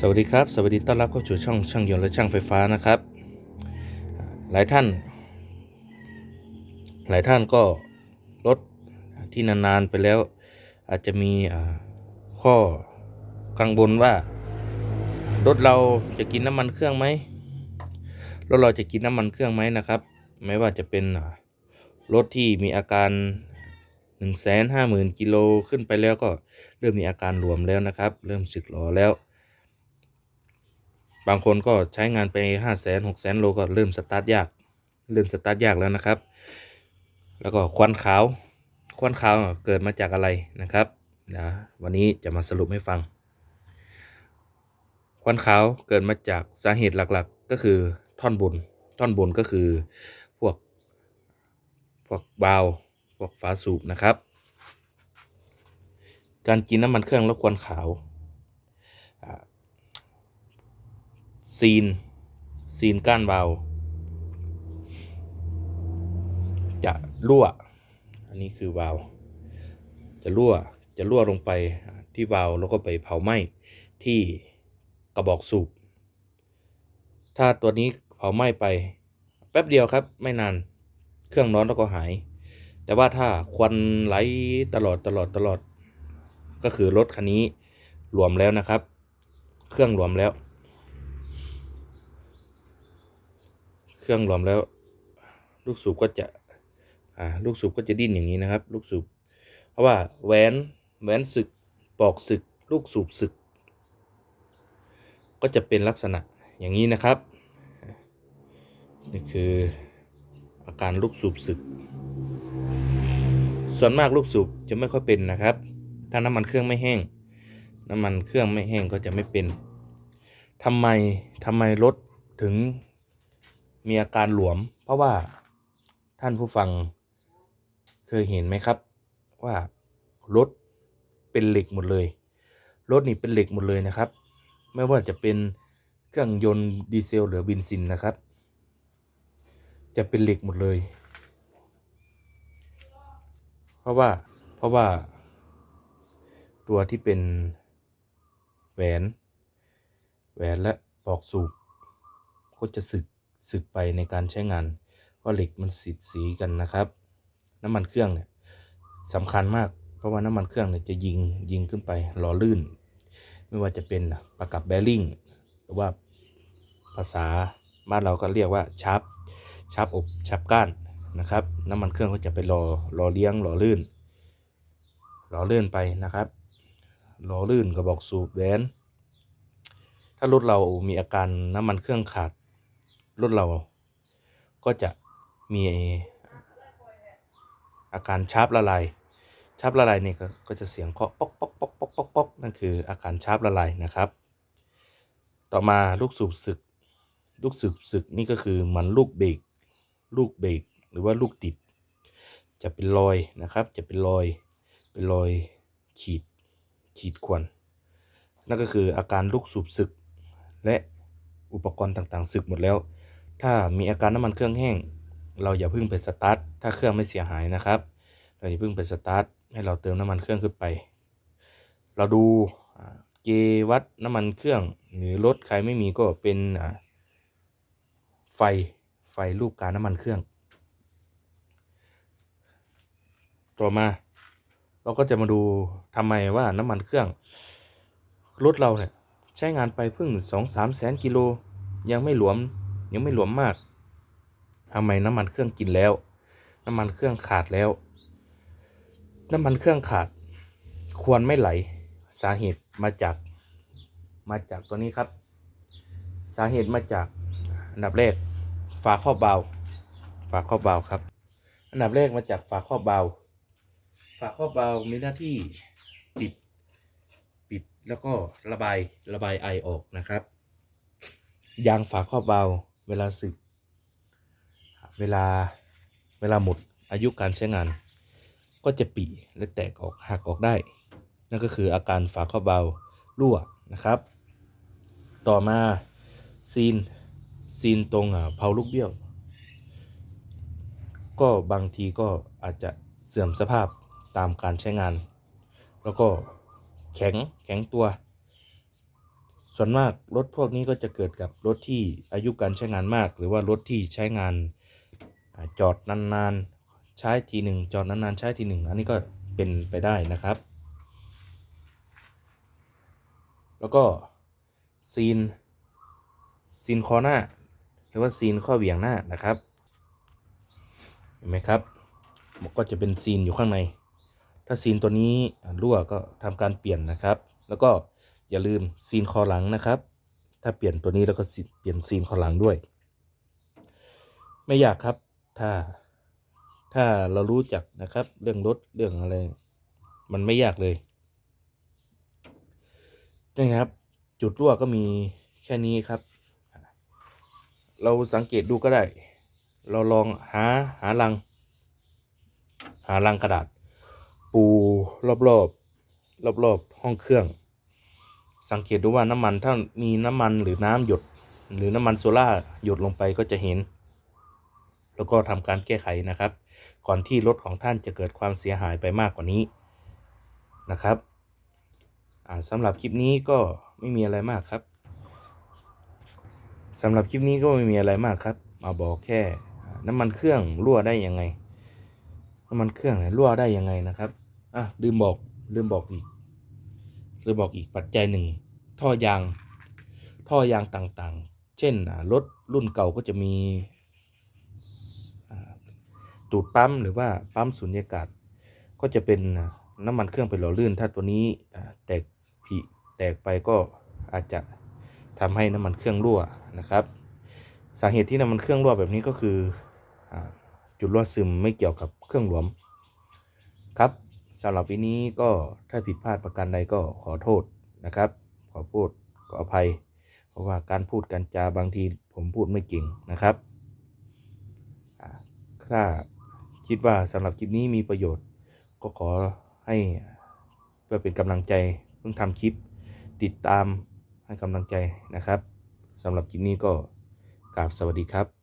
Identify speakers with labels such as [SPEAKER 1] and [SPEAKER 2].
[SPEAKER 1] สวัสดีครับ สวัสดีต้อนรับเข้าสู่ช่องช่างยนต์และช่างไฟฟ้านะครับ หลายท่าน หลายท่านก็รถที่นานๆไปแล้ว อาจจะมีข้อกังวลว่ารถเราจะกินน้ำมันเครื่องไหมรถเราจะกินน้ำมันเครื่องไหมนะครับ ไม่ว่าจะเป็นรถที่มีอาการ1นึ่งแสนห้าหมื่นกิโลขึ้นไปแล้วก็เริ่มมีอาการรวมแล้วนะครับ เริ่มสึกหรอแล้ว บางคนก็ใช้งานไปห้าแสนหกแสนโลก็เริ่มสตาร์ทยาก เริ่มสตาร์ทยากแล้วนะครับ แล้วก็ควันขาว ควันขาวเกิดมาจากอะไรนะครับนะวันนี้จะมาสรุปให้ฟัง ควันขาวเกิดมาจากสาเหตุหลักๆ ก็คือท่อนบน ท่อนบนก็คือพวกพวกบาวพวกฝาสูบนะครับ การกินน้ำมันเครื่องแล้วควันขาวอ่า ซีน ซีนก้านเบาจะรั่ว อันนี้คือวาว จะรั่ว จะรั่วลงไปที่วาวแล้วก็ไปเผาไหม้ที่กระบอกสูบ ถ้าตัวนี้เผาไหม้ไปแป๊บเดียวครับ ไม่นาน เครื่องร้อนแล้วก็หาย แต่ว่าถ้าควันไหลตลอดตลอดตลอด ก็คือรถคันนี้รวมแล้วนะครับ เครื่องรวมแล้ว เครื่องรวมแล้ว ลูกสูบก็จะอ่าลูกสูบก็จะดิ้นอย่างนี้นะครับ ลูกสูบเพราะว่าแหวนแหวนสึกปอกสึก ลูกสูบสึก ก็จะเป็นลักษณะอย่างนี้นะครับ นี่คืออาการลูกสูบสึก ส่วนมากลูกสูบจะไม่ค่อยเป็นนะครับ ถ้าน้ำมันเครื่องไม่แห้ง น้ำมันเครื่องไม่แห้งก็จะไม่เป็นทำไมทำไมรถถึง มีอาการหลวม เพราะว่าท่านผู้ฟังเคยเห็นไหมครับ ว่ารถเป็นเหล็กหมดเลย รถนี่เป็นเหล็กหมดเลยนะครับ ไม่ว่าจะเป็นเครื่องยนต์ดีเซลหรือเบินซินนะครับ จะเป็นเหล็กหมดเลย เพราะว่าเพราะว่า ตัวที่เป็นแหวน แหวนและปลอกสูบก็จะสึก สึกไปในการใช้งานเพราะเหล็กมันสีดสีกันนะครับ น้ำมันเครื่องเนี่ยสำคัญมาก เพราะว่าน้ำมันเครื่องเนี่ยจะยิงยิงขึ้นไปหล่อลื่น ไม่ว่าจะเป็นประกับแบริ่งหรือว่าภาษาบ้านเราก็เรียกว่าชาร์ปชาร์ปอบชาร์ปก้านนะครับ น้ำมันเครื่องก็จะไปรอรอเลี้ยงหล่อลื่นหล่อลื่นไปนะครับหล่อลื่นกระบอกสูบแหวนถ้ารถเรามีอาการน้ำมันเครื่องขาด รถเรา ก็จะมีอาการชาร์ปละลายชาร์ปละลายนี่ก็ก็จะเสียงเคาะป๊อกป๊อกป๊อกป๊อกป๊อกป๊อกนั่นคืออาการชาร์ปละลายนะครับ ต่อมาลูกสูบสึก ลูกสูบสึกนี่ก็คือเหมันลูกเบรกลูกเบรกหรือว่าลูกติด จะเป็นรอยนะครับ จะเป็นรอย เป็นรอยขีดขีดข่วนนั่นก็คืออาการลูกสูบสึก และอุปกรณ์ต่างๆสึกหมดแล้ว ถ้ามีอาการน้ำมันเครื่องแห้ง เราอย่าเพิ่งไปสตาร์ทถ้าเครื่องไม่เสียหายนะครับ เราอย่าเพิ่งไปสตาร์ทให้เราเติมน้ำมันเครื่องขึ้นไป เราดูเกวัดน้ำมันเครื่อง หรือรถใครไม่มีก็เป็นไฟไฟรูปการน้ำมันเครื่อง ต่อมาเราก็จะมาดูทำไมว่าน้ำมันเครื่องรถเราเนี่ยใช้งานไปเพิ่งสองสามแสนกิโลยังไม่หลวม ยังไม่หลวมมากทำไมน้ำมันเครื่องกินแล้ว น้ำมันเครื่องขาดแล้ว น้ำมันเครื่องขาด ควรไม่ไหล สาเหตุมาจาก มาจากตัวนี้ครับ สาเหตุมาจากอันดับแรก ฝาครอบเบาฝาครอบเบาครับ อันดับแรกมาจากฝาครอบเบาฝาครอบเบามีหน้าที่ปิด ปิดแล้วก็ระบายระบายไอออกนะครับ ยางฝาครอบเบา เวลาสึก เวลาเวลาหมดอายุการใช้งาน ก็จะปีและแตกออกหักออกได้ นั่นก็คืออาการฝาครอบเบาล์วรั่วนะครับ ต่อมาซีนซีนตรงอ่าเพาลูกเบี้ยว ก็บางทีก็อาจจะเสื่อมสภาพตามการใช้งาน แล้วก็แข็งแข็งตัว ส่วนมากรถพวกนี้ก็จะเกิดกับรถที่อายุการใช้งานมาก หรือว่ารถที่ใช้งานจอดนานๆใช้ทีหนึ่งจอดนานๆใช้ทีหนึ่งอันนี้ก็เป็นไปได้นะครับ แล้วก็ซีนซีนคอหน้า หรือว่าซีนข้อเหวี่ยงหน้านะครับเห็นไหมครับมันก็จะเป็นซีนอยู่ข้างใน ถ้าซีนตัวนี้รั่วก็ทำการเปลี่ยนนะครับ แล้วก็ อย่าลืมซีนคอหลังนะครับ ถ้าเปลี่ยนตัวนี้แล้วก็เปลี่ยนซีนคอหลังด้วย ไม่ยากครับ ถ้าถ้าเรารู้จักนะครับ เรื่องรถเรื่องอะไร มันไม่ยากเลยนี่ครับ จุดรั่วก็มีแค่นี้ครับ เราสังเกตดูก็ได้ เราลองหาหาลัง หาลังกระดาษ ปูรอบรอบรอบรอบๆห้องเครื่อง สังเกตดูว่าน้ำมันถ้ามีน้ำมันหรือน้ำหยด หรือน้ำมันโซล่าหยดลงไปก็จะเห็น แล้วก็ทำการแก้ไขนะครับ ก่อนที่รถของท่านจะเกิดความเสียหายไปมากกว่านี้นะครับอ่าสำหรับคลิปนี้ก็ไม่มีอะไรมากครับสำหรับคลิปนี้ก็ไม่มีอะไรมากครับ มาบอกแค่น้ำมันเครื่องรั่วได้ยังไง น้ำมันเครื่องเนี่ยรั่วได้ยังไงนะครับ อะลืมบอกลืมบอกอีก ลืมบอกอีกปัจจัยหนึ่ง ท่อยาง ท่อยางต่างๆ เช่นรถรุ่นเก่าก็จะมีตูดปั๊มหรือว่าปั๊มสุญญากาศ ก็จะเป็นน้ำมันเครื่องเป็นหล่อลื่น ถ้าตัวนี้แตกผิแตกไปก็อาจจะทำให้น้ำมันเครื่องรั่วนะครับ สาเหตุที่น้ำมันเครื่องรั่วแบบนี้ก็คืออจุดรั่วซึมไม่เกี่ยวกับเครื่องหลวมครับ สำหรับวันนี้ก็ถ้าผิดพลาดประการใดก็ขอโทษนะครับ ขอพูดขออภัย เพราะว่าการพูดการจาบางทีผมพูดไม่เก่งนะครับถ้าคิดว่าสำหรับคลิปนี้มีประโยชน์ ก็ขอให้เพื่อเป็นกำลังใจเพิ่งทำคลิปติดตามให้กำลังใจนะครับสำหรับคลิปนี้ก็กราบสวัสดีครับ